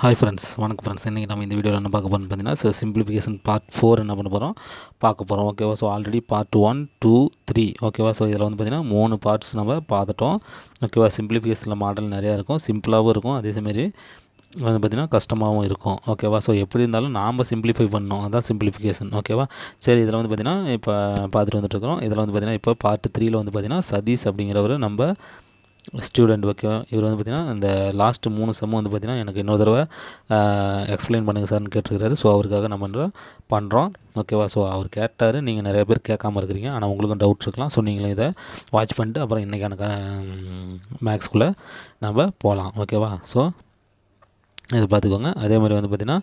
Hi friends வணக்கம் friends இன்றைக்கி நம்ம இந்த வீடியோவில் என்ன பார்க்க போகிறோம் பார்த்தீங்கன்னா ஸோ சிம்பிளிஃபிகேஷன் பார்ட் ஃபோர் என்ன பண்ண போகிறோம் பார்க்க போகிறோம் ஓகேவா so already part one two three ஓகேவா ஸோ இதில் வந்து பார்த்திங்கன்னா மூணு பார்ட்ஸ் நம்ம பார்த்துட்டோம். ஓகேவா சிம்பிளிஃபிகேஷனில் மாடல் நிறையா இருக்கும். சிம்பிளாகவும் இருக்கும். அதேமாரி வந்து பார்த்திங்கன்னா கஷ்டமாகவும் இருக்கும். ஓகேவா ஸோ எப்படி இருந்தாலும் நாம் சிம்பிளிஃபை பண்ணோம் அதான் சிம்பிளிஃபிகேஷன் ஓகேவா சரி இதில் வந்து பார்த்திங்கன்னா இப்போ பார்த்துட்டு வந்துட்டுருக்கோம் இதில் வந்து பார்த்திங்கன்னா இப்போ பார்ட் த்ரீயில் வந்து பார்த்திங்கன்னா சதீஷ் அப்படிங்கிறவர் நம்ம ஸ்டூடெண்ட் ஓகே இவர் வந்து பார்த்திங்கன்னா இந்த லாஸ்ட்டு மூணு செம்மு வந்து பார்த்திங்கன்னா எனக்கு இன்னொரு தடவை எக்ஸ்பிளைன் பண்ணுங்கள் சார்னு கேட்டிருக்காரு ஸோ அவருக்காக நம்ம பண்ணுறோம் பண்ணுறோம் ஓகேவா ஸோ அவர் கேட்டார். நீங்கள் நிறைய பேர் கேட்காம இருக்கிறீங்க. ஆனால் உங்களுக்கும் டவுட் இருக்கலாம். ஸோ நீங்களும் இதை வாட்ச் பண்ணிட்டு அப்புறம் இன்றைக்கான மேக்ஸ்குள்ளே நம்ம போகலாம் ஓகேவா ஸோ இது பார்த்துக்கோங்க. அதே மாதிரி வந்து பார்த்திங்கன்னா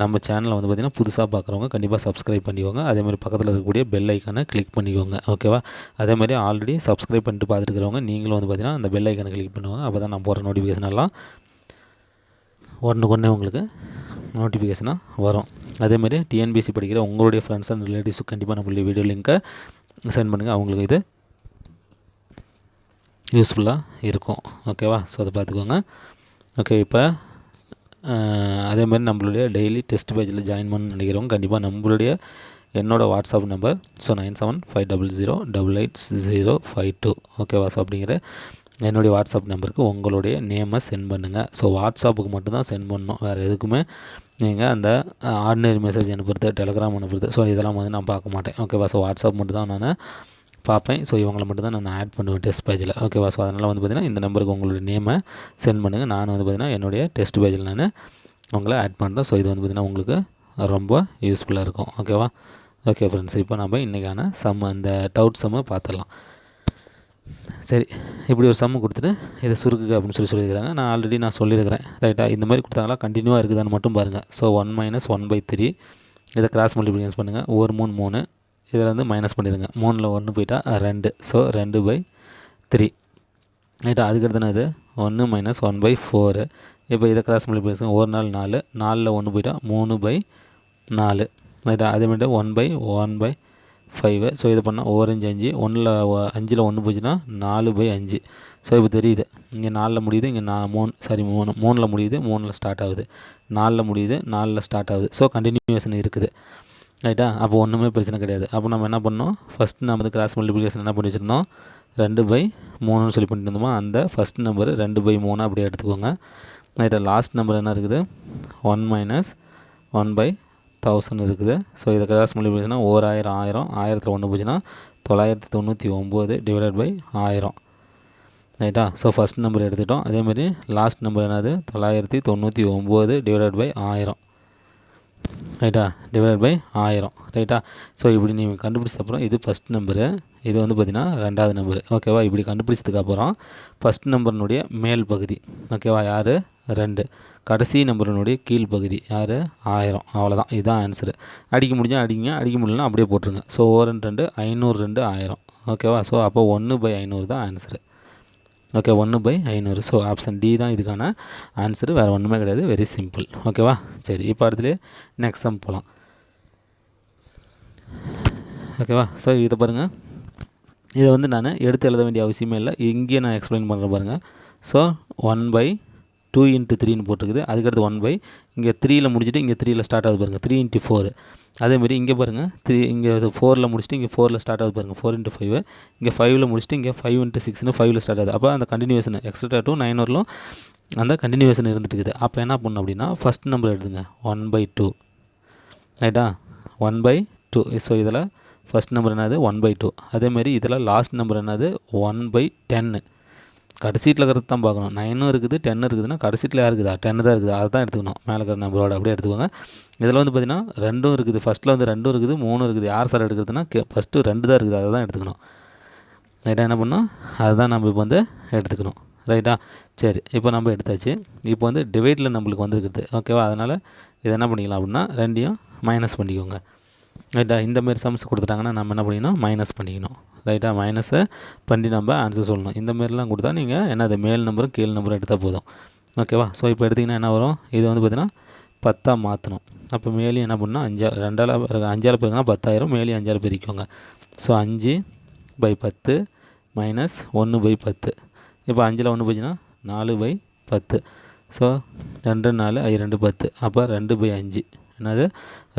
நம்ம சேனலை வந்து பார்த்திங்கன்னா புதுசாக பார்க்குறவங்க கண்டிப்பாக சப்ஸ்கிரைப் பண்ணிக்கோங்க. அதே மாதிரி பக்கத்தில் இருக்கக்கூடிய பெல் ஐக்கானை கிளிக் பண்ணிக்கோங்க. ஓகேவா அதேமாதிரி ஆல்ரெடி சப்ஸ்கிரைப் பண்ணிட்டு பார்த்துருக்கிறவங்க நீங்களும் வந்து பார்த்திங்கன்னா அந்த பெல் ஐக்கானை கிளிக் பண்ணுவாங்க. அப்போ தான் நான் போகிற நோட்டிஃபிகேஷன் எல்லாம் ஒன்றுக்கு ஒன்றே உங்களுக்கு நோட்டிஃபிகேஷனாக வரும். அதேமாதிரி டிஎன்பிசி படிக்கிற உங்களுடைய ஃப்ரெண்ட்ஸ் அண்ட் ரிலேட்டிவ்ஸுக்கு கண்டிப்பாக நம்மளுடைய வீடியோ லிங்க்கை சென்ட் பண்ணுங்கள் அவங்களுக்கு இது யூஸ்ஃபுல்லாக இருக்கும். ஓகேவா ஸோ அதை பார்த்துக்கோங்க. ஓகே இப்போ அதே மாதிரி நம்மளுடைய டெய்லி டெஸ்ட் பேஜில் ஜாயின் பண்ண நினைக்கிறவங்க கண்டிப்பாக நம்மளுடைய என்னோடய WhatsApp number so nine seven five double zero double eight zero five two ஓகேவா ஸோ அப்படிங்கிற என்னுடைய வாட்ஸ்அப் நம்பருக்கு உங்களுடைய நேமை சென்ட் பண்ணுங்கள் ஸோ வாட்ஸ்அப்புக்கு மட்டும்தான் சென்ட் பண்ணணும். வேறு எதுக்குமே நீங்கள் அந்த ஆர்டினரி மெசேஜ் அனுப்புறது டெலகிராம் அனுப்புறது ஸோ இதெல்லாம் வந்து நான் பார்க்க மாட்டேன். ஓகேவா ஸோ வாட்ஸ்அப் மட்டும் தான் நான் பார்ப்பேன். ஸோ இவங்களை மட்டும் தான் நான் ஆட் பண்ணுவேன் டெஸ்ட் பேஜில் ஓகேவா ஸோ அதனால் வந்து பார்த்திங்கன்னா இந்த நம்பருக்கு உங்களுடைய நேமை சென்ட் பண்ணுங்கள் நான் வந்து பார்த்திங்கன்னா என்னுடைய டெஸ்ட் பேஜில் நான் உங்களை ஆட் பண்ணுறேன் ஸோ இது வந்து பார்த்திங்கன்னா உங்களுக்கு ரொம்ப யூஸ்ஃபுல்லாக இருக்கும். ஓகேவா ஓகே ஃப்ரெண்ட்ஸ் இப்போ நம்ம இன்றைக்கான சம் அந்த டவுட் சம்மை பார்த்துடலாம் சரி இப்படி ஒரு சம்மு கொடுத்துட்டு இதை சுருக்குங்க அப்படின்னு சொல்லி சொல்லியிருக்கிறாங்க. நான் ஆல்ரெடி நான் சொல்லியிருக்கிறேன். ரைட்டாக இந்த மாதிரி கொடுத்தாங்களா கண்டினியூவாக இருக்குதான்னு மட்டும் பாருங்கள் so one minus one by three இதை கிராஸ் மல்டிபிளிகேஷன் பண்ணுங்கள் ஒரு மூணு மூணு. இதில் வந்து மைனஸ் பண்ணிடுங்க மூணில் ஒன்று போயிட்டால் ரெண்டு. ஸோ ரெண்டு பை த்ரீ ரைட்டா அதுக்கடுத்து இது? ஒன்று மைனஸ் ஒன் பை ஃபோரு இப்போ இதை கிராஸ் மல்டிபிளிகேஷன் ஒரு நாள் நாலு. நாலில் ஒன்று போயிட்டால் மூணு பை நாலு. ரைட்டா அதே மாதிரி one by one by five so இது பண்ணால் ஓரஞ்சு அஞ்சு. ஒன்றில் அஞ்சில் ஒன்று போச்சுன்னா நாலு பை அஞ்சு. ஸோ இப்போ தெரியுது. இங்கே நாலில் முடியுது இங்கே நான் மூணு சாரி மூணு. மூணில் முடியுது மூணில் ஸ்டார்ட் ஆகுது. நாலில் முடியுது நாலில் ஸ்டார்ட் ஆகுது. ஸோ கண்டினியூவேஷன் இருக்குது. ரைட்டா அப்போ ஒன்றுமே பிரச்சனை கிடையாது. அப்போ நம்ம என்ன பண்ணோம் ஃபஸ்ட் நம்ம வந்து கிராஸ் மல்டிப்ளிகேஷன் என்ன பண்ணி வச்சுருந்தோம்? ரெண்டு பை மூணுன்னு சொல்லி பண்ணிட்டு இருந்தோமா? அந்த ஃபஸ்ட் நம்பர் ரெண்டு பை மூணு அப்படியே எடுத்துக்கோங்க. ரைட்டா லாஸ்ட் நம்பர் என்ன இருக்குது? One minus one by thousand இருக்குது. ஸோ இதை கிராஸ் மல்டிப்ளிகேஷனா ஓர் ஆயிரம் ஆயிரத்தில் ஒன்று போச்சுன்னா தொள்ளாயிரத்தி தொண்ணூற்றி ஒம்பது டிவைடட் பை ஆயிரம். ரைட்டா ஸோ ஃபஸ்ட் நம்பர் எடுத்துக்கிட்டோம். அதேமாதிரி லாஸ்ட் நம்பர் என்னது? தொள்ளாயிரத்தி தொண்ணூற்றி ஒம்பது டிவைடட் பை ஆயிரம். ரைட்டா டிவைட் பை ஆயிரம். ரைட்டா ஸோ இப்படி நீங்கள் கண்டுபிடிச்சதுக்கப்புறம் இது ஃபஸ்ட் நம்பரு இது வந்து பார்த்திங்கன்னா ரெண்டாவது நம்பரு ஓகேவா இப்படி கண்டுபிடிச்சதுக்கு அப்புறம் ஃபஸ்ட் நம்பர்னுடைய மேல் பகுதி. ஓகேவா யார்? ரெண்டு. கடைசி நம்பரினுடைய கீழ் பகுதி. யார்? ஆயிரம். அவ்வளோதான் இதுதான் ஆன்சரு அடிக்க முடிஞ்சால் அடிங்க அடிக்க முடியலன்னா அப்படியே போட்டுருங்க. ஸோ ஓ ரெண்டு ரெண்டு ஐநூறு ரெண்டு ஆயிரம். ஓகேவா ஸோ அப்போ ஒன்று பை ஐநூறு தான் ஆன்சரு ஓகே ஒன்று பை ஐநூறு. ஸோ ஆப்ஷன் டி தான் இதுக்கான ஆன்சரு வேறு ஒன்றுமே கிடையாது. வெரி சிம்பிள் ஓகேவா சரி இப்போ அடுத்துலேயே நெக்ஸ்ட் சம் போகலாம் ஓகேவா ஸோ இதை பாருங்கள் இதை வந்து நான் எடுத்து எழுத வேண்டிய அவசியமே இல்லை. இங்கேயே நான் எக்ஸ்பிளைன் பண்ணுறேன் பாருங்கள் so one by two into த்ரீன்னு போட்டிருக்குது. அதுக்கடுத்து ஒன் பை இங்கே த்ரீயில் முடிச்சுட்டு இங்கே த்ரீயில் ஸ்டார்ட் ஆகுது பாருங்கள் த்ரீ இன்ட்டு ஃபோர் அதேமாரி இங்கே பாருங்கள் த்ரீ இங்கே ஃபோரில் முடிச்சுட்டு இங்கே ஃபோரில் ஸ்டார்ட் ஆகுது பாருங்கள் ஃபோர் இன்ட்டு ஃபைவ் இங்கே ஃபைவ்ல முடிச்சுட்டு இங்கே ஃபைவ் இன்ட்டு சிக்ஸ்னு ஃபைவ்ல ஸ்டார்ட் ஆகுது. அப்போ அந்த கண்டினியூஷன் எக்ஸ்ட்ரா டூ நைன் வரலும் அந்த கண்டினியூஷன் இருந்துட்டு இருக்குது. அப்போ என்ன பண்ணணும் அப்படின்னா ஃபஸ்ட் நம்பர் எடுத்துங்க ஒன் பை டூ ரைட்டா ஒன் பை டூ ஸோ இதில் ஃபஸ்ட் நம்பர் என்னது? ஒன் பை டூ அதேமாரி இதில் லாஸ்ட் நம்பர் என்னது? ஒன் பை டென்னு கடைசீட்டில் இருக்கிறது தான் பார்க்கணும். நைனும் இருக்குது டென் இருக்குதுன்னா கடைசீட்டில் யார் இருக்குதா? டென்னு தான் இருக்குது. அதை தான் எடுத்துக்கணும். மேலே இருக்கிற நம்பரோட அப்படியே எடுத்துக்கோங்க. இதில் வந்து பார்த்திங்கன்னா ரெண்டும் இருக்குது. ஃபஸ்ட்டில் வந்து ரெண்டும் இருக்குது மூணும் இருக்குது. யார் சார் எடுக்கிறதுனா ஃபஸ்ட்டு ரெண்டு தான் இருக்குது. அதை தான் எடுத்துக்கணும். ரைட்டாக என்ன பண்ணோம் அதை தான் நம்ம இப்போ வந்து எடுத்துக்கணும். ரைட்டா சரி இப்போ நம்ம எடுத்தாச்சு. இப்போ வந்து டிவைடில் நம்மளுக்கு வந்துருக்குது ஓகேவா அதனால் இதை என்ன பண்ணிக்கலாம் அப்படின்னா ரெண்டையும் மைனஸ் பண்ணிக்கோங்க. ரைட்டாக இந்தமாரி சம்ஸ் கொடுத்துட்டாங்கன்னா நம்ம என்ன பண்ணிக்கணும்? மைனஸ் பண்ணிக்கணும். ரைட்டாக மைனஸை பண்ணி நம்ம ஆன்சர் சொல்லணும். இந்த மாரிலாம் கொடுத்தா நீங்கள் என்ன அது மேல் நம்பரும் கீழ் நம்பரும் எடுத்தால் போதும். ஓகேவா ஸோ இப்போ எடுத்திங்கன்னா என்ன வரும்? இது வந்து பார்த்திங்கன்னா பத்தாக மாற்றணும் அப்போ மேலேயும் என்ன பண்ணால் அஞ்சா ரெண்டால் அஞ்சால் பெருக்குன்னா பத்தாயிரம். மேலேயும் அஞ்சால் பிரிக்கோங்க ஸோ அஞ்சு பை பத்து மைனஸ் ஒன்று பை பத்து. இப்போ அஞ்சில் ஒன்று போச்சுன்னா நாலு பை பத்து. ஸோ ரெண்டு நாலு ஐ ரெண்டு பத்து. அப்போ ரெண்டு பை அஞ்சு. என்னது?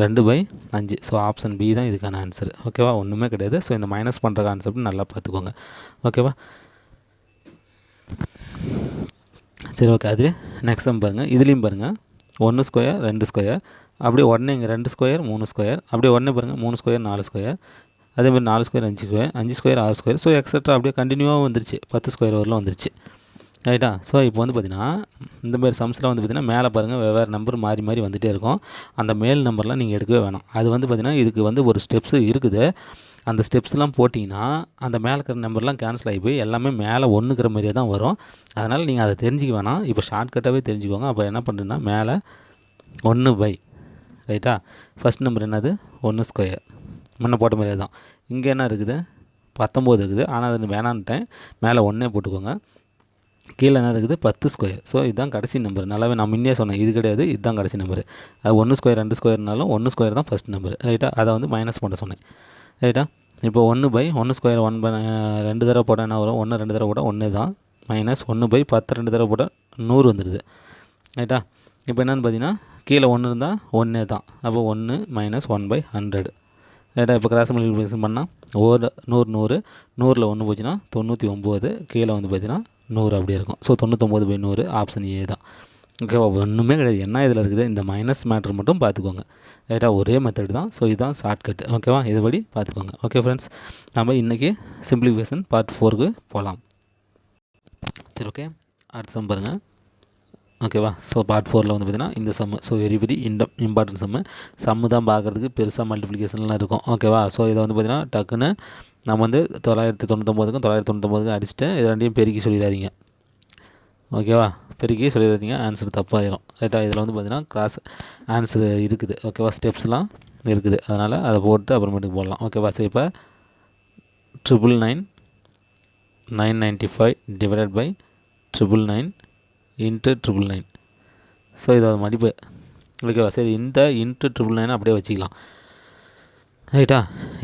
ரெண்டு பை அஞ்சு. ஸோ ஆப்ஷன் பி தான் இதுக்கான ஆன்சர் ஓகேவா ஒன்றுமே கிடையாது. ஸோ இந்த மைனஸ் பண்ணுற கான்செப்ட் நல்லா பார்த்துக்கோங்க. ஓகேவா சரி ஓகே அது நெக்ஸ்ட் சம் பாருங்கள் இதுலேயும் பாருங்கள் ஒன்று ஸ்கொயர் ரெண்டு ஸ்கொயர் அப்படியே உடனே இங்கே ரெண்டு ஸ்கொயர் மூணு ஸ்கொயர் அப்படியே உடனே பாருங்கள் மூணு ஸ்கொயர் நாலு ஸ்கொயர் அதேமாதிரி நாலு ஸ்கொயர் அஞ்சு ஸ்கொயர் அஞ்சு ஸ்கொயர் ஆறு ஸ்கொயர் ஸோ எக்ஸட்ரா அப்படியே கண்டினியூவாக வந்துருச்சு. பத்து ஸ்கொயர் வரலாம் வந்துருச்சு. ரைட்டா ஸோ இப்போ வந்து பார்த்திங்கன்னா இந்த மாதிரி சம்ஸில் வந்து பார்த்திங்கன்னா மேலே பாருங்கள் வெவ்வேறு நம்பர் மாறி மாறி வந்துகிட்டே இருக்கும். அந்த மேல் நம்பர்லாம் நீங்கள் எடுக்கவே வேணாம். அது வந்து பார்த்திங்கன்னா இதுக்கு வந்து ஒரு ஸ்டெப்ஸு இருக்குது. அந்த ஸ்டெப்ஸ்லாம் போட்டிங்கன்னா அந்த மேலே இருக்கிற நம்பர்லாம் கேன்சல் ஆகி போய் எல்லாமே மேலே ஒன்றுக்கிற மாதிரியே தான் வரும். அதனால் நீங்கள் அதை தெரிஞ்சிக்க வேணாம். இப்போ ஷார்ட்கட்டாகவே தெரிஞ்சுக்கோங்க. அப்போ என்ன பண்ணுறேன்னா மேலே ஒன்று பை ரைட்டா ஃபஸ்ட் நம்பர் என்னது? ஒன்று ஸ்கொயர் முன்ன போட்ட மாதிரியே தான். இங்கே என்ன இருக்குது? பத்தொம்போது இருக்குது. ஆனால் அது வேணான்ட்டேன். மேலே ஒன்றே போட்டுக்கோங்க. கீழே என்ன இருக்குது? பத்து ஸ்கொயர் ஸோ இதுதான் கடைசி நம்பர் நல்லாவே நான் முன்னே சொன்னேன். இது கிடையாது இதுதான் கடைசி நம்பர் அது ஒன்று ஸ்கொயர் ரெண்டு ஸ்கொயர்னாலும் ஒன்று ஸ்கொயர் தான் ஃபஸ்ட் நம்பர் ரைட்டா அதை வந்து மைனஸ் பண்ண சொன்னேன். ரைட்டா இப்போ ஒன்று பை ஒன்று ஸ்கொயர் ஒன் பை ரெண்டு தடவை போட்டால் என்ன வரும்? ஒன்று ரெண்டு தடவை போட்டால் ஒன்று தான். மைனஸ் ஒன்று பை பத்து ரெண்டு தடவை போட்டால் நூறு வந்துடுது. ரைட்டா இப்போ என்னென்னு பார்த்தீங்கன்னா கீழே ஒன்று இருந்தால் ஒன்றே தான். அப்போ ஒன்று மைனஸ் ஒன் பை ஹண்ட்ரட் ரைட்டா இப்போ கிராஸ் மல்டிபிளிகேஷன் பண்ணால் ஒரு நூறு நூறு நூறில் ஒன்று போச்சுன்னா தொண்ணூற்றி ஒம்பது. கீழே வந்து பார்த்தீங்கன்னா நூறு அப்படியே இருக்கும். ஸோ தொண்ணூத்தொம்பது பை நூறு ஆப்ஷன் ஏ தான். ஓகேவா ஒன்றுமே கிடையாது. என்ன இதில் இருக்குது? இந்த மைனஸ் மேட்ரு மட்டும் பார்த்துக்கோங்க. ரைட்டாக ஒரே மெத்தட் தான். ஸோ இதுதான் ஷார்ட்கட் ஓகேவா இதுபடி பார்த்துக்கோங்க. ஓகே ஃப்ரெண்ட்ஸ் நம்ம இன்றைக்கி சிம்பிளிஃபிகேஷன் பார்ட் ஃபோருக்கு போகலாம் சரி ஓகே அடுத்த சம் பாருங்கள் ஓகேவா ஸோ பார்ட் ஃபோரில் வந்து பார்த்திங்கன்னா இந்த சம்மு ஸோ வெரி வெரி இண்டம் இம்பார்ட்டன்ட் சம்மு சம்மு தான் பார்க்குறதுக்கு பெருசாக மல்டிப்ளிகேஷன்லாம் இருக்கும். ஓகேவா ஸோ இதை வந்து பார்த்திங்கன்னா டக்குன்னு நம்ம வந்து தொள்ளாயிரத்தி தொண்ணூத்தொம்போதுக்கும் தொள்ளாயிரத்தி தொண்ணூத்தொம்போதுக்கும் அடிச்சுட்டு இது ரெண்டையும் பெருக்கி சொல்லிடாதீங்க. ஓகேவா? பெருக்கி சொல்லிடாதீங்க. ஆன்சர் தப்பாயிரும். ரைட்டாக இதில் வந்து பார்த்திங்கன்னா கிராஸ் ஆன்சர் இருக்குது. ஓகேவா? ஸ்டெப்ஸ்லாம் இருக்குது. அதனால் அதை போட்டு அப்புறமேட்டுக்கு போடலாம். ஓகேவா? சார் இப்போ triple nine nine ninety five divided by triple nine into triple nine so இதோட மதிப்பு. ஓகேவா? சரி இந்த இன்ட்டு ட்ரிபிள் நைனை அப்படியே வச்சுக்கலாம். ரைட்டா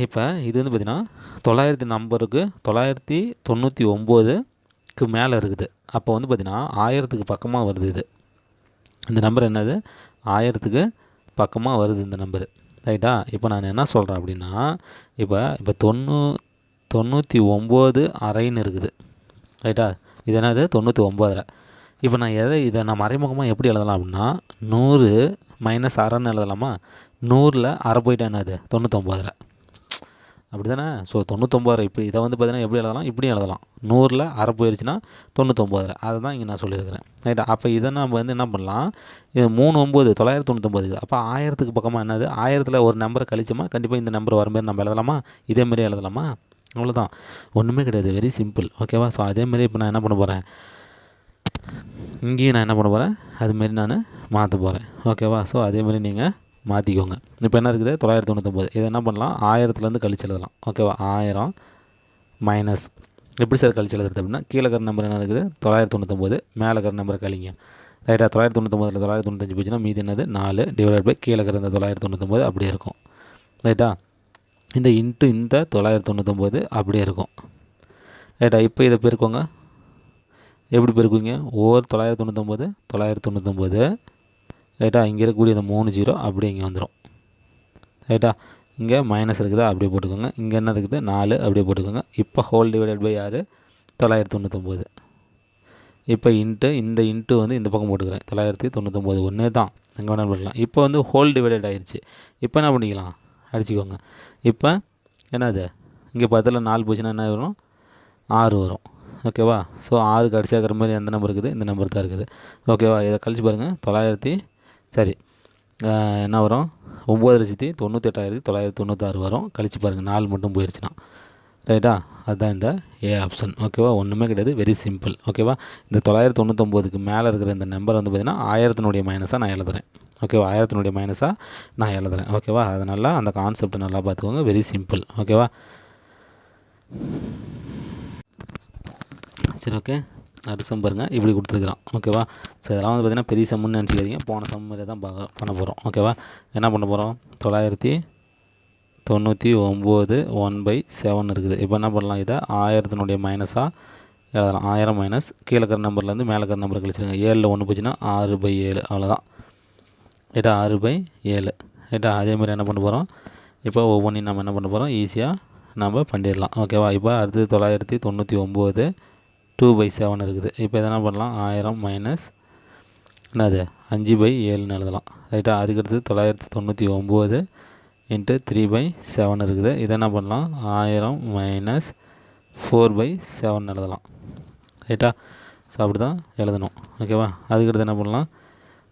இப்போ இது வந்து பார்த்திங்கன்னா தொள்ளாயிரத்தி நம்பருக்கு தொள்ளாயிரத்தி தொண்ணூற்றி ஒம்போதுக்கு மேலே இருக்குது. அப்போ வந்து பார்த்திங்கன்னா ஆயிரத்துக்கு பக்கமாக வருது இது. இந்த நம்பர் என்னது? ஆயிரத்துக்கு பக்கமாக வருது இந்த நம்பரு. ரைட்டா? இப்போ நான் என்ன சொல்கிறேன் அப்படின்னா இப்போ இப்போ தொண்ணூ தொண்ணூற்றி ஒம்பது அரைன்னு இருக்குது. ரைட்டா? இது என்னது? தொண்ணூற்றி ஒம்பதரை. இப்போ நான் எதை இதை நான் மறைமுகமாக எப்படி எழுதலாம் அப்படின்னா நூறு மைனஸ் அரைன்னு எழுதலாமா? நூறில் அரை போயிட்டா என்னது? தொண்ணூத்தொம்பதில் அப்படி தானே ஸோ தொண்ணூத்தொம்பது இப்படி இதை வந்து பார்த்தீங்கன்னா எப்படி எழுதலாம்? இப்படியும் எழுதலாம். நூறில் அரை போயிடுச்சுன்னா தொண்ணூத்தொம்பது அதை தான் இங்கே நான் சொல்லியிருக்கிறேன். ரைட்டா அப்போ இதை நம்ம வந்து என்ன பண்ணலாம்? இது மூணு ஒம்பது தொள்ளாயிரத்தி தொண்ணூத்தொம்பது அப்போ ஆயிரத்துக்கு பக்கமாக என்னது? ஆயிரத்தில் ஒரு நம்பரை கழிச்சோமா? கண்டிப்பாக இந்த நம்பர் வர மாதிரி நம்ம எழுதலாமா? இதேமாரி எழுதலாமா? அவ்வளோதான் ஒன்றுமே கிடையாது. வெரி சிம்பிள் ஓகேவா ஸோ அதேமாரி இப்போ நான் என்ன பண்ண போகிறேன் இங்கேயும் நான் என்ன பண்ண போகிறேன் அதுமாரி நான் மாற்ற போகிறேன் ஓகேவா ஸோ அதேமாரி நீங்கள் மாற்றிக்கோங்க இப்போ என்ன இருக்குது? தொள்ளாயிரத்தி தொண்ணூத்தொம்பது. இதை என்ன பண்ணலாம்? ஆயிரத்துலேருந்து கழிச்சு எழுதலாம். ஓகேவா ஆயிரம் மைனஸ் எப்படி சார் கழிச்சு எழுதுறது அப்படின்னா கீழே இருக்கிற நம்பர் என்ன இருக்குது? தொள்ளாயிரத்தி தொண்ணூத்தொம்பது மேலே இருக்கிற நம்பரை கழிங்க. ரைட்டா தொள்ளாயிரத்தி தொண்ணூத்தொம்பதில் தொள்ளாயிரத்தி தொண்ணூத்தஞ்சு போச்சுன்னா மீதி என்னது? நாலு டிவைட் பை கீழே இருக்கிற இந்த தொள்ளாயிரத்தி தொண்ணூத்தொம்பது அப்படியே இருக்கும். ரைட்டா இந்த இன்ட்டு இந்த தொள்ளாயிரத்தி தொண்ணூத்தொம்பது அப்படியே இருக்கும். ரைட்டா இப்போ இதை பெருக்கோங்க எப்படி பெருக்குவீங்க? ஓர் தொள்ளாயிரத்தி தொண்ணூத்தொம்பது தொள்ளாயிரத்தி தொண்ணூத்தொம்பது ரைட்டா? இங்கே இருக்கக்கூடிய இந்த மூணு ஜீரோ அப்படியே இங்கே வந்துடும் ரைட்டா? இங்கே மைனஸ் இருக்குதா? அப்படியே போட்டுக்கோங்க. இங்கே என்ன இருக்குது? நாலு. அப்படியே போட்டுக்கோங்க. இப்போ ஹோல் டிவைடட் பை ஆறு தொள்ளாயிரத்தி தொண்ணூத்தொம்பது. இப்போ இன்ட்டு இந்த இன்ட்டு வந்து இந்த பக்கம் போட்டுக்கிறேன். தொள்ளாயிரத்தி தொண்ணூத்தொம்பது. ஒன்றே தான். எங்கே வேணாலும் பண்ணலாம் இப்போ வந்து ஹோல் டிவைடட் ஆகிடுச்சு இப்போ என்ன பண்ணிக்கலாம்? அடிச்சுக்கோங்க. இப்போ என்னது? இங்கே பத்தில் நாலு போச்சுன்னா என்ன வரும்? ஆறு வரும். ஓகேவா ஸோ ஆறு கடைசியாக மாதிரி எந்த நம்பர் இருக்குது? இந்த நம்பர் தான் இருக்குது. ஓகேவா இதை கழிச்சு பாருங்கள் தொள்ளாயிரத்தி சரி. என்ன வரும்? ஒம்பது லட்சத்தி தொண்ணூத்தெட்டாயிரத்தி தொள்ளாயிரத்தி தொண்ணூத்தாறு வரும். கழிச்சு பாருங்கள் நாலு மட்டும் போயிடுச்சுன்னா ரைட்டா? அதுதான் இந்த ஏ ஆப்ஷன் ஓகேவா ஒன்றுமே கிடையாது. வெரி சிம்பிள் ஓகேவா இந்த தொள்ளாயிரத்தி தொண்ணூத்தொம்போதுக்கு மேலே இருக்கிற இந்த நம்பர் வந்து பார்த்திங்கன்னா ஆயிரத்தினுடைய மைனஸாக நான் எழுதுறேன். ஓகேவா ஆயிரத்தினுடைய மைனஸாக நான் எழுதுறேன். ஓகேவா அதனால் அந்த கான்செப்ட் நல்லா பார்த்துக்கோங்க வெரி சிம்பிள் ஓகேவா சரி ஓகே அடுத்த சம் பாருங்கள் இப்படி கொடுத்துருக்குறான். ஓகேவா? ஸோ இதெல்லாம் வந்து பார்த்திங்கன்னா பெரிய சம்முன்னு நினச்சிக்காதீங்க. போன சம் மாதிரி தான் பார்க்க பண்ண போகிறோம் ஓகேவா? என்ன பண்ண போகிறோம் தொள்ளாயிரத்தி தொண்ணூற்றி ஒம்பது ஒன் பை செவன் இருக்குது. இப்போ என்ன பண்ணலாம்? இதை ஆயிரத்தினுடைய மைனஸாக எழுதலாம். ஆயிரம் மைனஸ் கீழே இருக்கிற நம்பர்லேருந்து மேலே இருக்கிற நம்பர் கழிச்சிருங்க. ஏழில் ஒன்று போச்சுன்னா ஆறு பை ஏழு. அவ்வளோதான் ஏட்டா ஆறு பை ஏழு. ஏட்டா அதேமாதிரி என்ன பண்ண போகிறோம் இப்போ ஒவ்வொன்றையும் நம்ம என்ன பண்ண போகிறோம் ஈஸியாக நம்ம பண்ணிடலாம். ஓகேவா? இப்போ அடுத்து தொள்ளாயிரத்தி தொண்ணூற்றி ஒம்பது டூ பை செவன் இருக்குது. இப்போ எதனா பண்ணலாம்? ஆயிரம் மைனஸ் என்னது? அஞ்சு பை ஏழுன்னு எழுதலாம். ரைட்டாக அதுக்கடுத்து தொள்ளாயிரத்தி தொண்ணூற்றி ஒம்பது இன்ட்டு த்ரீ பை செவன் இருக்குது. இதை என்ன பண்ணலாம்? ஆயிரம் மைனஸ் ஃபோர் பை செவன் எழுதலாம். ரைட்டா ஸோ அப்படி தான் எழுதணும். ஓகேவா அதுக்கடுத்து என்ன பண்ணலாம்?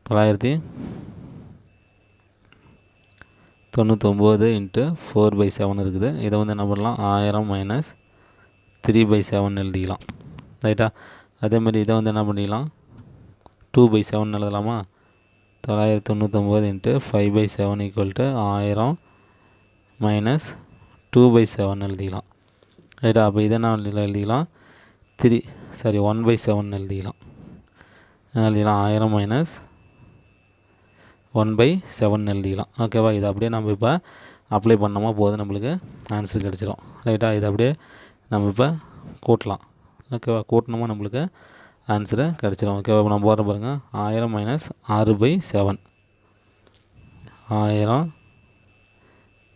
தொள்ளாயிரத்தி தொண்ணூற்றொம்பது இன்ட்டு ஃபோர் பை செவன் இருக்குது. இதை வந்து என்ன பண்ணலாம்? ஆயிரம் மைனஸ் த்ரீ பை செவன் எழுதிக்கலாம். ரைட்டா அதேமாதிரி இதை வந்து என்ன பண்ணிக்கலாம் டூ பை செவன் எழுதலாமா? தொள்ளாயிரத்தி தொண்ணூற்றொம்பது into five by seven equal to ஆயிரம் மைனஸ் டூ பை செவன் எழுதிக்கலாம் ரைட்டா அப்போ இதை என்ன எழுதிக்கலாம் three sorry one by seven எழுதிக்கலாம் எழுதிக்கலாம் ஆயிரம் மைனஸ் ஒன் பை செவன் எழுதிக்கலாம் ஓகேவா இது அப்படியே நம்ம இப்போ அப்ளை பண்ணோமா போதும் நம்மளுக்கு ஆன்சர் கிடச்சிரும். ரைட்டா இது அப்படியே நம்ம இப்போ கூட்டலாம். ஓகேவா? கூட்டணுமா நம்மளுக்கு? ஆன்சரை கிடச்சிரும். ஓகேவா? இப்போ நம்ம போகிற பாருங்கள் ஆயிரம் மைனஸ் ஆறு பை செவன் ஆயிரம்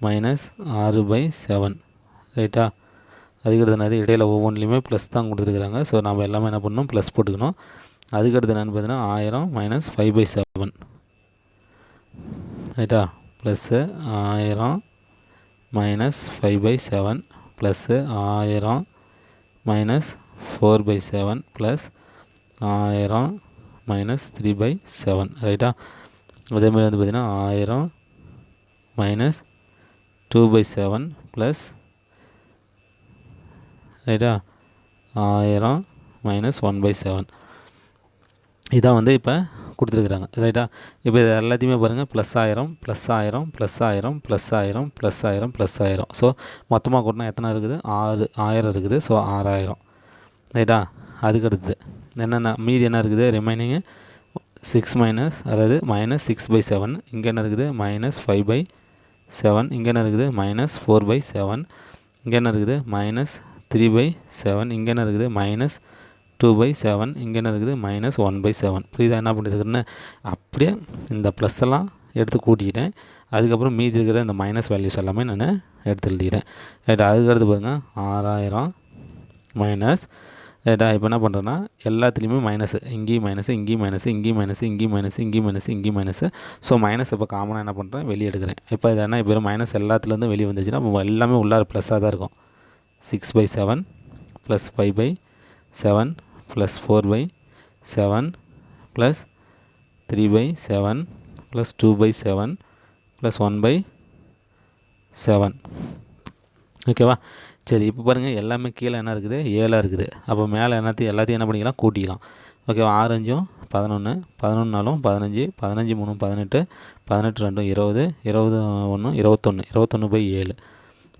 மைனஸ் ஆறு பை செவன் ரைட்டா அதுக்கடுத்து என்னது? இடையில ஒவ்வொன்றிலையுமே ப்ளஸ் தான் கொடுத்துருக்குறாங்க. ஸோ நம்ம எல்லாமே என்ன பண்ணணும்? ப்ளஸ் போட்டுக்கணும். அதுக்கடுத்து என்னென்னு பார்த்தீங்கன்னா ஆயிரம் மைனஸ் ஃபைவ் பை செவன் ரைட்டா ப்ளஸ்ஸு ஆயிரம் minus five by seven plus ஆயிரம் minus four by seven plus ஆயிரம் மைனஸ் த்ரீ பை செவன் ரைட்டா அதேமாதிரி வந்து பார்த்திங்கன்னா ஆயிரம் minus two by seven plus ரைட்டா ஆயிரம் மைனஸ் ஒன் பை செவன் இதான் வந்து இப்போ கொடுத்துருக்குறாங்க. ரைட்டா இப்போ இது எல்லாத்தையுமே பாருங்கள் ப்ளஸ் ஆயிரம் ப்ளஸ் ஆயிரம் ப்ளஸ் ஆயிரம் ப்ளஸ் ஆயிரம் ப்ளஸ் ஆயிரம் ப்ளஸ் ஆயிரம். ஸோ மொத்தமாக கூட்டினா எத்தனை இருக்குது? ஆறு ஆயிரம் இருக்குது. ஸோ ஆறாயிரம். ரைட்டா? அதுக்கடுத்து என்னென்ன மீதி என்ன இருக்குது? ரிமைனிங்கு சிக்ஸ் மைனஸ் அதாவது மைனஸ் சிக்ஸ் பை செவன் இங்கே என்ன இருக்குது? மைனஸ் ஃபைவ் பை செவன் இங்கே என்ன இருக்குது? மைனஸ் ஃபோர் பை செவன் இங்கே என்ன இருக்குது? மைனஸ் த்ரீ பை செவன் இங்கே என்ன இருக்குது? மைனஸ் டூ பை செவன் இங்கே என்ன இருக்குது? மைனஸ் ஒன் பை செவன் புரியுதா? என்ன பண்ணியிருக்குன்னு அப்படியே இந்த ப்ளஸ் எல்லாம் எடுத்து கூட்டிக்கிட்டேன். அதுக்கப்புறம் மீதி இருக்கிற இந்த மைனஸ் வேல்யூஸ் எல்லாமே நான் எடுத்து எழுதிக்கிறேன் ரைட் அதுக்கடுத்து பாருங்கள் ஆறாயிரம் மைனஸ் இப்போ என்ன பண்ணுறேன்னா எல்லாத்துலேயுமே மைனஸ் இங்கேயும் மைனஸ் இங்கேயும் மைனஸ் இங்கேயும் மைனஸ் இங்கேயும் மைனஸ் இங்கேயும் மைனஸ் இங்கேயும் மைனஸ் ஸோ மைனஸ் இப்போ காமனாக என்ன பண்ணுறேன் வெளியே எடுக்கிறேன். இப்போ இது இப்போ மைனஸ் எல்லாத்துலேருந்து வெளியே வந்துச்சுன்னா எல்லாமே உள்ளார ப்ளஸ்ஸாக தான் இருக்கும். Six by seven plus five by seven plus four by seven plus three by seven plus two by seven plus one by seven ஓகேவா சரி இப்போ பாருங்கள் எல்லாமே கீழே என்ன இருக்குது? ஏழாக இருக்குது. அப்போ மேலே என்னத்தையும் எல்லாத்தையும் என்ன பண்ணிக்கலாம்? கூட்டிக்கலாம். ஓகேவா ஆரஞ்சும் பதினொன்று பதினொன்றுனாலும் பதினஞ்சு பதினஞ்சு மூணு பதினெட்டு பதினெட்டு ரெண்டும் இருபது இருபது ஒன்று இருபத்தொன்று இருபத்தொன்று பை ஏழு.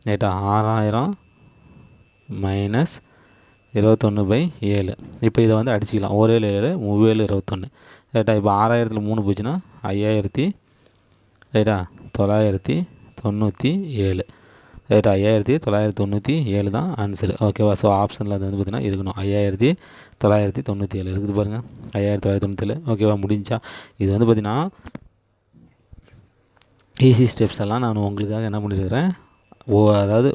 ரைட்டா ஆறாயிரம் மைனஸ் இருபத்தொன்று பை ஏழு. இப்போ இதை வந்து அடிச்சிக்கலாம். ஒரு ஏழு ஏழு மூவேழு இருபத்தொன்று ரைட்டா இப்போ ஆறாயிரத்தில் மூணு போச்சுன்னா ஐயாயிரத்தி ரைட்டா தொள்ளாயிரத்தி தொண்ணூற்றி ஏழு. ஐயாயிரத்தி தொள்ளாயிரத்தி தொண்ணூற்றி ஏழு தான் ஆன்சரு ஓகேவா ஸோ ஆப்ஷனில் அது வந்து பார்த்திங்கன்னா இருக்கணும். ஐயாயிரத்தி தொள்ளாயிரத்தி தொண்ணூற்றி ஏழு இருக்குது பாருங்கள் ஐயாயிரத்தி தொள்ளாயிரத்தி தொண்ணூற்றி ஏழு. ஓகேவா முடிஞ்சா. இது வந்து பார்த்திங்கன்னா ஈஸி ஸ்டெப்ஸ் எல்லாம் நான் உங்களுக்காக என்ன பண்ணியிருக்கிறேன் ஓ அதாவது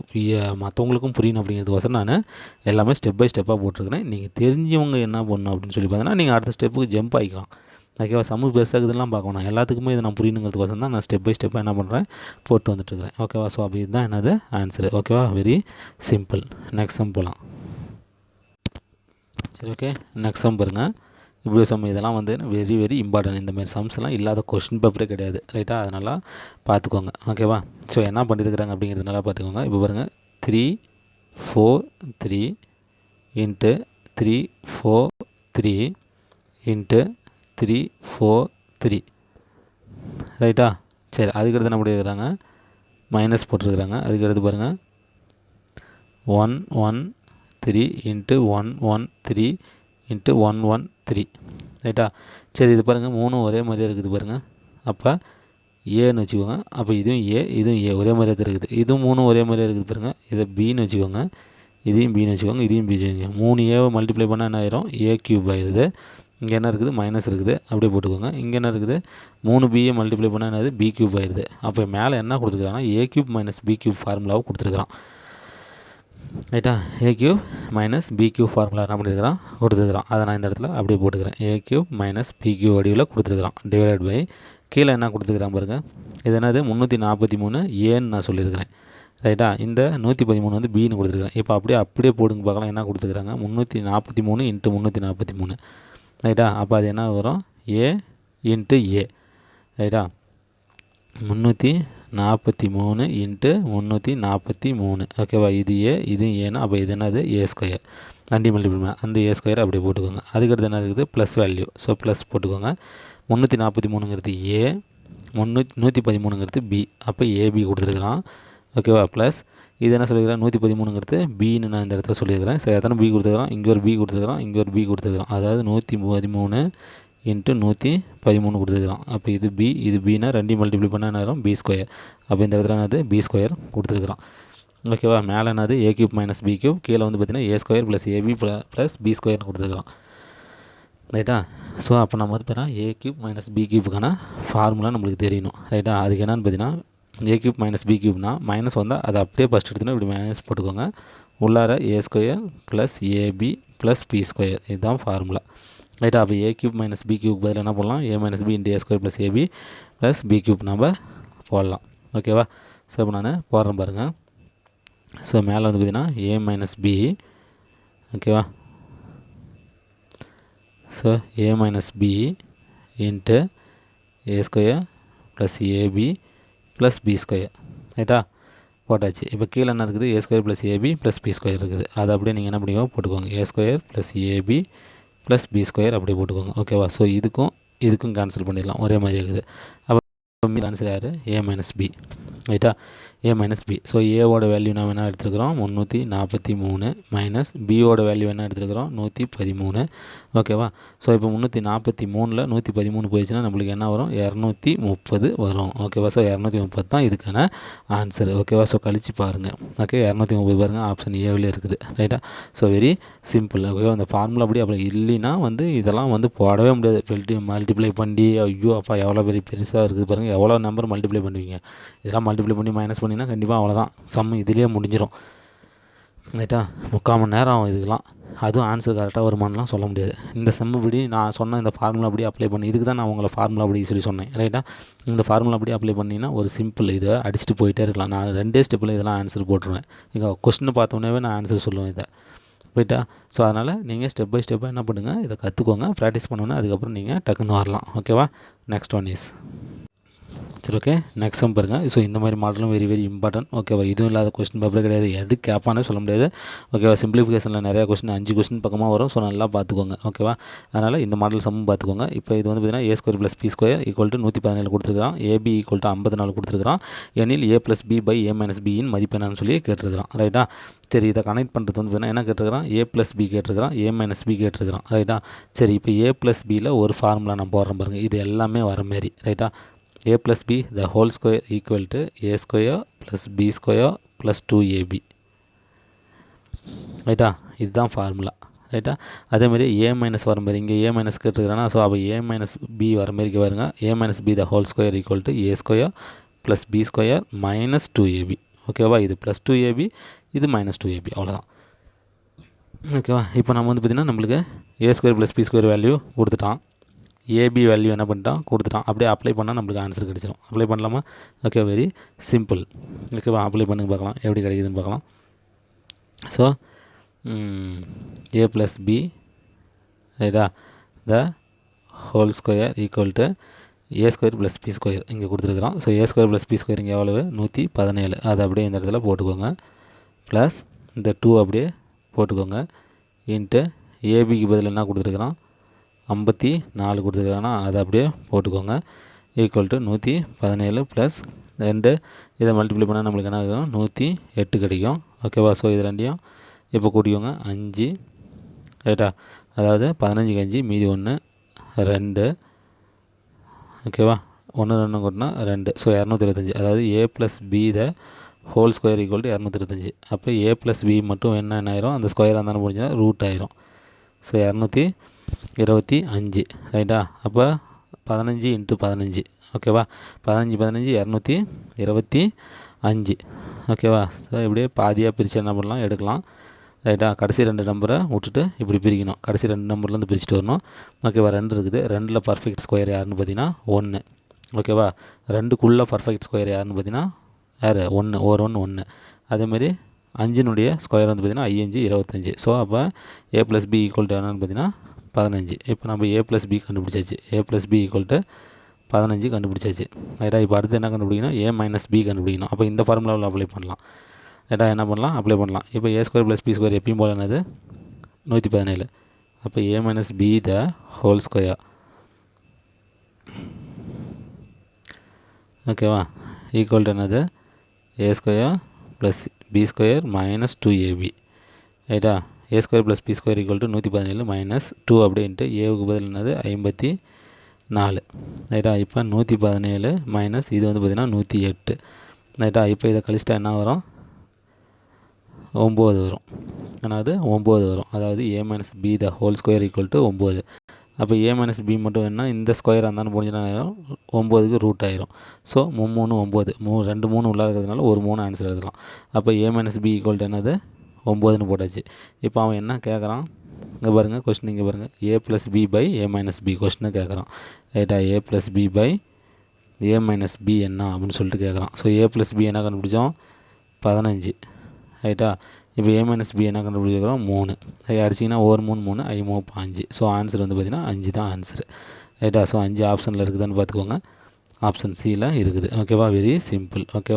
மற்றவங்களுக்கும் புரியணும் அப்படிங்கிறதுக்கோசரம் நான் எல்லாமே ஸ்டெப் பை ஸ்டெப்பாக போட்டிருக்கிறேன். நீங்கள் தெரிஞ்சவங்க என்ன பண்ணணும் அப்படின்னு சொல்லி பார்த்தீங்கன்னா நீங்கள் அடுத்த ஸ்டெப்புக்கு ஜம்ப் ஆகிக்கலாம் ஓகேவா சமூக பெருசாக இதெல்லாம் பார்க்கணும். எல்லாத்துக்குமே இதை நான் புரியணுங்கிறதுக்கோசம் தான் நான் ஸ்டெப் பை ஸ்டெப்பாக என்ன பண்ணுறேன் போட்டு வந்துட்டுருக்கிறேன். ஓகேவா ஸோ அப்படி இதுதான் என்னது? ஆன்சரு ஓகேவா வெரி சிம்பிள் நெக்ஸ்ட் சம் போகலாம் சரி ஓகே நெக்ஸ்ட் சம் பாருங்கள் இப்படி சம் இதெல்லாம் வந்து வெரி வெரி இம்பார்ட்டன்ட் இந்தமாரி சம்ஸ்லாம் இல்லாத கொஷின் பேப்பரே கிடையாது. ரைட்டாக அதனால் பார்த்துக்கோங்க. ஓகேவா ஸோ என்ன பண்ணியிருக்கிறாங்க அப்படிங்கிறதுனால பார்த்துக்கோங்க. இப்போ பாருங்கள் three four three into three four three into three four three ரைட்டா சரி அதுக்கடுத்து என்ன பண்ணியிருக்கிறாங்க மைனஸ் போட்டிருக்கிறாங்க. அதுக்கடுத்து பாருங்கள் one one three into one one three into one one three ரைட்டா சரி இது பாருங்கள் மூணும் ஒரே மாதிரியே இருக்குது பாருங்கள் அப்போ ஏன்னு வச்சுக்கோங்க. அப்போ இதுவும் ஏ இதுவும் ஏ ஒரே மாதிரியாக தான் இருக்குது இதுவும் மூணும் ஒரே மாதிரியே இருக்குது பாருங்கள் இதை பின்னு வச்சுக்கோங்க. இதையும் பின்னு வச்சுக்கோங்க. இதையும் பி வச்சுக்கோங்க. மூணு ஏவை மல்டிப்ளை பண்ணால் என்ன ஆயிரும்? ஏ க்யூப் ஆயிடுது. இங்கே என்ன இருக்குது? மைனஸ் இருக்குது. அப்படியே போட்டுக்கோங்க. இங்கே என்ன இருக்குது? மூணு பிஏ மல்டிப்ளை பண்ணால் என்னது? பி கியூப் ஆயிடுது. அப்போ மேலே என்ன கொடுத்துருக்காங்கன்னா A cube minus B cube ஃபார்முலாவை கொடுத்துருக்குறான். ரைட்டா A cube minus B cube formula என்ன பண்ணியிருக்கிறான் கொடுத்துருக்குறான். அதை நான் இந்த இடத்துல அப்படியே போட்டுக்கிறேன். A cube minus B cube வடிவில் கொடுத்துருக்குறான். டிவைட் பை கீழே என்ன கொடுத்துருக்குறான் பாருங்கள் இது என்னது? முந்நூற்றி நாற்பத்தி மூணு ஏன்னு நான் சொல்லியிருக்கிறேன். ரைட்டா இந்த நூற்றி பதிமூணு வந்து பின்னு கொடுத்துருக்குறேன். இப்போ அப்படியே அப்படியே போடுங்க. பார்க்கலாம். என்ன கொடுத்துருக்குறாங்க? முந்நூற்றி நாற்பத்தி மூணு இன்ட்டு முந்நூற்றி நாற்பத்தி மூணு. ரைட்டா? அப்போ அது என்ன வரும்? ஏ இன்ட்டு ஏ ரைட்டா? முந்நூற்றி நாற்பத்தி மூணு இன்ட்டு முந்நூற்றி நாற்பத்தி மூணு. ஓகேவா இது ஏ இது ஏன்னா அப்போ இது என்னது? ஏ ஸ்கொயர் அண்டி மல்டிபிள் அந்த ஏ ஸ்கொயர் அப்படியே போட்டுக்கோங்க. அதுக்கடுத்து என்ன இருக்குது? ப்ளஸ் வேல்யூ ஸோ ப்ளஸ் போட்டுக்கோங்க. முந்நூற்றி நாற்பத்தி மூணுங்கிறது ஏ முந்நூற்றி நூற்றி பதிமூணுங்கிறது பி அப்போ ஏபி கொடுத்துருக்குறான். ஓகேவா ப்ளஸ் இது என்ன சொல்லியிருக்கிறேன் நூற்றி பதிமூணுங்கிறது பின்னு நான் இந்த இடத்துல சொல்லியிருக்கிறேன். சரி எத்தனை பி கொடுத்துருக்குறோம் இங்கே ஒரு பி கொடுத்துருக்குறான் இங்கே ஒரு பி கொடுத்துருக்குறோம் அதாவது நூற்றி பதிமூணு இன்ட்டு நூற்றி பதிமூணு கொடுத்துருக்குறான். அப்போ இது பி இது பின்னா ரெண்டையும் மல்டிப்ளை பண்ணால் என்ன ஆகும் பி ஸ்கொயர் அப்போ இந்த இடத்துல என்னது? பி ஸ்கொயர் கொடுத்துருக்குறான். ஓகேவா மேலே என்னது? A cube minus B cube கீழே வந்து பார்த்தீங்கன்னா A square plus AB plus B ஸ்கொயர்னு கொடுத்துருக்குறான். ரைட்டா ஸோ அப்போ நம்ம வந்து பார்த்தீங்கன்னா ஏ கியூப் மைனஸ் பி கியூப்புக்கான ஃபார்முலா நம்மளுக்கு தெரியணும். ரைட்டா அதுக்கு என்னென்னு பார்த்தீங்கன்னா ஏ கியூப் மைனஸ் பி கியூப்னா மைனஸ் வந்தால் அதை அப்படியே ஃபஸ்ட் எடுத்துனா இப்படி மைனஸ் போட்டுக்கோங்க. உள்ளார A square plus AB plus B square இதுதான் ஃபார்முலா ரைட்டா அப்போ A cube minus B cube பதில் என்ன பண்ணலாம் A minus B into A square plus AB plus B cube நம்ம போடலாம். ஓகேவா ஸோ இப்போ நான் போடுறேன் பாருங்கள் ஸோ மேலே வந்து பார்த்திங்கன்னா ஏ மைனஸ் பி ஓகேவா so A minus B into A square plus AB plus B square ரைட்டா போட்டாச்சு. இப்போ கீழே என்ன இருக்குது? A square plus AB plus B square இருக்குது. அதை அப்படியே நீங்கள் என்ன பண்ணிக்கோ போட்டுக்கோங்க. A square plus AB plus B square அப்படியே போட்டுக்கோங்க. ஓகேவா ஸோ இதுக்கும் இதுக்கும் கேன்சல் பண்ணிடலாம். ஒரே மாதிரி இருக்குது. அப்போ கேன்சல் யார்? ஏ மைனஸ் பி ரைட்டா ஏ மைனஸ் பி ஸோ ஏவோட வேல்யூ நான் வேணால் எடுத்துருக்குறோம்? முந்நூற்றி நாற்பத்தி மூணு மைனஸ் பியோட வேல்யூ வேணால் எடுத்துருக்குறோம்? நூற்றி பதிமூணு. ஓகேவா ஸோ இப்போ முந்நூற்றி நாற்பத்தி மூணில் நூற்றி பதிமூணு போயிடுச்சுன்னா நம்மளுக்கு என்ன வரும்? இரநூத்தி முப்பது வரும். ஓகேவா ஸோ இரநூத்தி முப்பது தான் இதுக்கான ஆன்சர் ஓகேவா ஸோ கழிச்சு பாருங்கள் ஓகே இரநூத்தி முப்பது பாருங்கள் ஆப்ஷன் ஏவில் இருக்குது. ரைட்டா ஸோ வெரி சிம்பிள் ஓகேவா அந்த ஃபார்முலா அப்படி அப்படி இல்லைன்னா வந்து இதெல்லாம் வந்து போடவே முடியாது. மல்டிப்ளை பண்ணி ஐயோ அப்பா எவ்வளோ பெரிய பெருசாக இருக்குது பாருங்கள் எவ்வளோ நம்பர் மல்டிப்ளை பண்ணுவீங்க? இதெல்லாம் மல்டிப்ளை பண்ணி மைனஸ் பண்ணி பண்ணிங்கன்னா கண்டிப்பாக அவ்வளோதான் சம் இதுலேயே முடிஞ்சிடும் ரைட்டா? முக்கால் மணி நேரம் ஆகும் இதுக்கெலாம் அதுவும் ஆன்சர் கரெக்டாக வருமானலாம் சொல்ல முடியாது. இந்த செம்மு நான் சொன்ன இந்த ஃபார்முலா அப்படி அப்ளை பண்ணி இதுக்கு தான் நான் உங்களை ஃபார்முலா அப்படி சொல்லி சொன்னேன். ரைட்டா? இந்த ஃபார்முலா அப்படி அப்ளை பண்ணிங்கன்னா ஒரு சிம்பிள் இதை அடிச்சுட்டு போயிட்டே இருக்கலாம். நான் ரெண்டே ஸ்டெப்பில் இதெல்லாம் ஆன்சர் போட்டுருவேன். இங்கே கொஸ்டின் பார்த்தோன்னே நான் ஆன்சர் சொல்லுவேன் இதை. ரைட்டா? ஸோ அதனால் நீங்கள் ஸ்டெப் பை ஸ்டெப்பாக என்ன பண்ணுங்கள் இதை கற்றுக்கோங்க ப்ராக்டிஸ் பண்ணோன்னே அதுக்கப்புறம் நீங்கள் டக்குன்னு வரலாம். ஓகேவா நெக்ஸ்ட் ஒன் இஸ் சரி ஓகே நெக்ஸ்ட் சம் பாருங்கள் ஸோ இந்த மாதிரி மாடலும் வெரி வெரி இம்பார்ட்டன்ட் ஓகேவா இதுவும் இல்லாத கொஸ்டின் பேப்பர் கிடையாது. எது கேட்பானே சொல்ல முடியாது. ஓகேவா சிம்பிளிஃபிகேஷனில் நிறையா கொஸ்டின் அஞ்சு கொஸ்டின் பக்கமாக வரும். ஸோ நல்லா பார்த்துக்கோங்க. ஓகேவா அதனால் இந்த மாடல் சம்மும் பார்த்துக்கோங்க. இப்போ இது வந்து பார்த்தீங்கன்னா A square plus B square equal to நூற்றி பதினேழு கொடுத்துருக்கான் ஏபி ஈக்குவல் டு ஐம்பது நாலு கொடுத்துருக்கான் எனில் A plus B by A minus பியின் மதிப்பு என்னன்னு சொல்லி கேட்டிருக்கிறான். ரைட்டா சரி இதை கனெக்ட் பண்ணுறது வந்து பார்த்தீங்கன்னா என்ன கேட்டிருக்கிறான்? ஏ ப்ளஸ் பி கேட்டிருக்கிறான். ஏ மைனஸ் பி கேட்டிருக்கிறான். ரைட்டா சரி இப்போ ஏ ப்ளஸ் பியில் ஒரு ஃபார்முலா நான் போடுறேன் பாருங்கள் இது எல்லாமே வர மாரி. ரைட்டா A plus B the whole square equal to A square plus B square plus two AB ரைட்டா இதுதான் ஃபார்முலா ரைட்டா அதேமாதிரி ஏ மைனஸ் வர மாதிரி இங்கே ஏ மைனஸ் கேட்டுருக்கிறேன்னா ஸோ அப்போ ஏ மைனஸ் பி வர மாதிரிக்கு பாருங்க. A minus B the whole square equal to A square plus B square minus two AB ஓகேவா இது ப்ளஸ் டூ ஏபி இது மைனஸ் டூ ஏபி அவ்வளோதான் ஓகேவா இப்போ நம்ம வந்து பார்த்திங்கன்னா நம்மளுக்கு A square plus B square value கொடுத்துட்டான். ஏபி வேல்யூ என்ன பண்ணிட்டான்? கொடுத்துட்டான். அப்படியே அப்ளை பண்ணால் நம்மளுக்கு ஆன்சர் கிடச்சிடும் அப்ளை பண்ணலாமா? ஓகே வெரி சிம்பிள் ஓகேவா அப்ளை பண்ணுங்க பார்க்கலாம். எப்படி கிடைக்குதுன்னு பார்க்கலாம். ஸோ ஏ ப்ளஸ் பி ரைட்டா the whole square equal to A square plus B square இங்கே கொடுத்துருக்குறோம் so A square plus B square இங்கே எவ்வளவு? நூற்றி பதினேழு. அதை அப்படியே இந்த இடத்துல போட்டுக்கோங்க. ப்ளஸ் இந்த டூ அப்படியே போட்டுக்கோங்க. இன்ட்டு ஏபிக்கு பதில் என்ன கொடுத்துருக்குறான்? ஐம்பத்தி நாலு கொடுத்துருக்காங்கன்னா அதை அப்படியே போட்டுக்கோங்க. ஈக்குவல் டு நூற்றி பதினேழு ப்ளஸ் ரெண்டு. இதை மல்டிப்ளை பண்ணால் நம்மளுக்கு என்ன ஆகும்? நூற்றி எட்டு கிடைக்கும். ஓகேவா ஸோ இது ரெண்டையும் இப்போ கூட்டிக்கோங்க. அஞ்சு. ரைட்டா அதாவது பதினஞ்சுக்கு அஞ்சு மீதி ஒன்று ரெண்டு. ஓகேவா ஒன்று ரெண்டு கூட்டினா ரெண்டு. ஸோ இரநூத்தி இருபத்தஞ்சி. அதாவது A plus B the whole square equal to இரநூத்தி இருபத்தஞ்சி. அப்போ ஏ ப்ளஸ் பி மட்டும் என்ன என்ன ஆயிரும் அந்த ஸ்கொயராக இருந்தாலும் முடிஞ்சுன்னா ரூட் ஆயிரும். ஸோ இரநூத்தி இருபத்தி அஞ்சு. ரைட்டா அப்போ பதினஞ்சு இன்ட்டு பதினஞ்சு. ஓகேவா பதினஞ்சு பதினஞ்சு இரநூத்தி இருபத்தி அஞ்சு. ஓகேவா ஸோ இப்படியே பாதியாக பிரித்து என்ன பண்ணலாம்? எடுக்கலாம். ரைட்டா கடைசி ரெண்டு நம்பரை விட்டுட்டு இப்படி பிரிக்கணும். கடைசி ரெண்டு நம்பர்லேருந்து பிரிச்சுட்டு வரணும். ஓகேவா ரெண்டு இருக்குது. ரெண்டில் பர்ஃபெக்ட் ஸ்கொயர் யாருன்னு பார்த்தீங்கன்னா ஒன்று ஓகேவா ரெண்டுக்குள்ளே பர்ஃபெக்ட் ஸ்கொயர் யாருன்னு பார்த்தீங்கன்னா யார்? ஒன்று ஓர் ஒன்று ஒன்று அதேமாரி அஞ்சினுடைய ஸ்கொயர் வந்து பார்த்திங்கன்னா ஐஞ்சு இருபத்தஞ்சி. ஸோ அப்போ A plus B equal to என்னன்னு பார்த்தீங்கன்னா பதினஞ்சு. இப்போ நம்ம ஏ ப்ளஸ் பி கண்டுபிடிச்சாச்சு. A plus B equal to பதினஞ்சு கண்டுபிடிச்சாச்சு. ரைட்டா இப்போ அடுத்து என்ன கண்டுபிடிக்கணும்? ஏ மைனஸ் பி கண்டுபிடிக்கணும். அப்போ இந்த ஃபார்முலாவில் அப்ளை பண்ணலாம். ரைட்டா என்ன பண்ணலாம்? அப்ளை பண்ணலாம். இப்போ A square plus B square எப்பயும் போல என்னது? நூற்றி பதினேழு அப்போ A minus B the whole square ஓகேவா ஈக்குவல் டு என்னது? A square plus B square minus two AB ரைட்டா A square plus B square equal to நூற்றி பதினேழு மைனஸ் டூ அப்படின்ட்டு ஏவுக்கு பதில் என்னது? ஐம்பத்தி நாலு. ரைட்டா இப்போ நூற்றி பதினேழு மைனஸ் இது வந்து பார்த்திங்கன்னா நூற்றி எட்டு ரைட்டா இப்போ இதை கழிச்சிட்டா என்ன வரும்? ஒம்பது வரும். அதாவது ஒம்பது வரும். அதாவது A minus B the whole square equal to ஒம்பது. அப்போ ஏ மைனஸ் பி மட்டும் வேணால் இந்த ஸ்கொயராக இருந்தாலும் முடிஞ்சுனா ஒம்போதுக்கு ரூட் ஆயிரும். ஸோ மூணு ஒம்பது. மூ ரெண்டு மூணு உள்ளே இருக்கிறதுனால ஒரு மூணு ஆன்சர் எழுதலாம். அப்போ A minus B equal to என்னது? ஒம்போதுன்னு போட்டாச்சு. இப்போ அவன் என்ன கேட்குறான்? இங்கே பாருங்கள் கொஸ்டின் இங்கே பாருங்கள் A plus B by A minus B கொஸ்டினை கேட்குறான். ரைட்டா A plus B by A minus B என்ன அப்படின்னு சொல்லிட்டு கேட்குறான். ஸோ ஏ ப்ளஸ் பி என்ன கண்டுபிடிச்சோம்? பதினஞ்சு. ரைட்டா இப்போ ஏ மைனஸ் பி என்ன கண்டுபிடிச்சிருக்கிறோம் மூணு. அதை அடிச்சிங்கன்னா ஒரு மூணு மூணு ஐ மூணு அஞ்சு ஸோ ஆன்சர் வந்து பார்த்திங்கன்னா அஞ்சு தான் ஆன்சர் ரைட்டா ஸோ அஞ்சு ஆப்ஷனில் இருக்குதுன்னு பார்த்துக்கோங்க. ஆப்ஷன் சியில் இருக்குது. ஓகேவா வெரி சிம்பிள் ஓகேவா